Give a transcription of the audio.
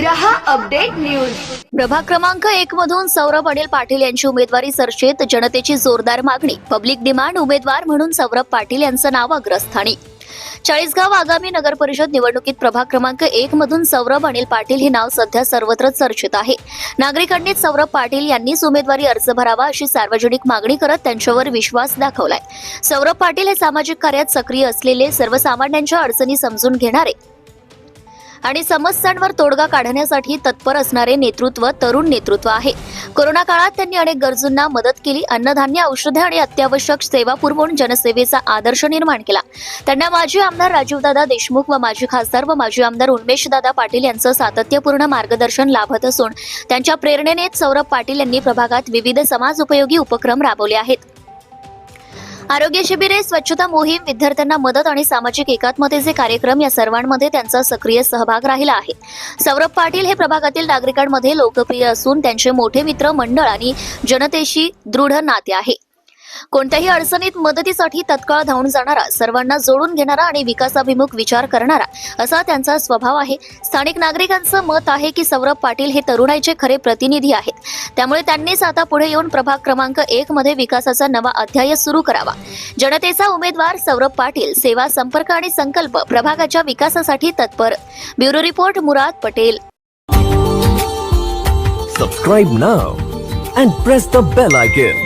रहा update news. प्रभाग क्रमांक एक मधून सौरभ अनिल पाटील यांची उमेदवारी चर्चेत जनतेची जोरदार मागणी. पब्लिक डिमांड उमेदवार म्हणून सौरभ पाटील यांचं नाव अग्रस्थानी. चाळीसगाव आगामी नगर परिषद निवडणुकीत प्रभाग क्रमांक एक मधून सौरभ अनिल पाटील हे नाव सध्या सर्वत्र चर्चेत आहे. नागरिकांनी सौरभ पाटील यांनीच उमेदवारी अर्ज भरावा अशी सार्वजनिक मागणी करत त्यांच्यावर विश्वास दाखवलाय. सौरभ पाटील हे सामाजिक कार्यात सक्रिय असलेले सर्वसामान्यांच्या अडचणी समजून घेणारे. आणि समस्यांवर तोडगा काढण्यासाठी तत्पर असणारे नेतृत्व तरुण नेतृत्व आहे. कोरोना काळात त्यांनी अनेक गरजूंना मदत केली. अन्नधान्य औषधे आणि अत्यावश्यक सेवा पुरवून जनसेवेचा आदर्श निर्माण केला. त्यांना माजी आमदार राजीवदादा देशमुख व माजी खासदार व माजी आमदार उन्मेशदादा पाटील यांचं सातत्यपूर्ण मार्गदर्शन लाभत असून त्यांच्या प्रेरणेनेच सौरभ पाटील यांनी प्रभागात विविध समाज उपयोगी उपक्रम राबवले आहेत. आरोग्य शिबिरे स्वच्छता मोहीम विद्यार्थ्यांना मदत आणि सामाजिक एकात्मतेचे कार्यक्रम या सर्वांमध्ये त्यांचा सक्रिय सहभाग राहिला आहे. सौरभ पाटील हे प्रभागातील नागरिकांमध्ये लोकप्रिय असून त्यांचे मोठे मित्र मंडळ आणि जनतेशी दृढ नाते आहे. कोणत्याही अडचणीत मदतीसाठी तत्काळ धावून जाणारा सर्वांना जोडून घेणारा आणि विकासाभिमुख विचार करणारा असा त्यांचा स्वभाव आहे. स्थानिक नागरिकांचं मत आहे की सौरभ पाटील हे तरुणाईचे खरे प्रतिनिधी आहेत. त्यामुळे त्यांनीच आता पुढे येऊन प्रभाग क्रमांक एक मध्ये विकासाचा नवा अध्याय सुरू करावा. जनतेचा उमेदवार सौरभ पाटील सेवा संपर्क आणि संकल्प प्रभागाच्या विकासासाठी तत्पर. Bureau report Murad Patel. Subscribe now and press the bell icon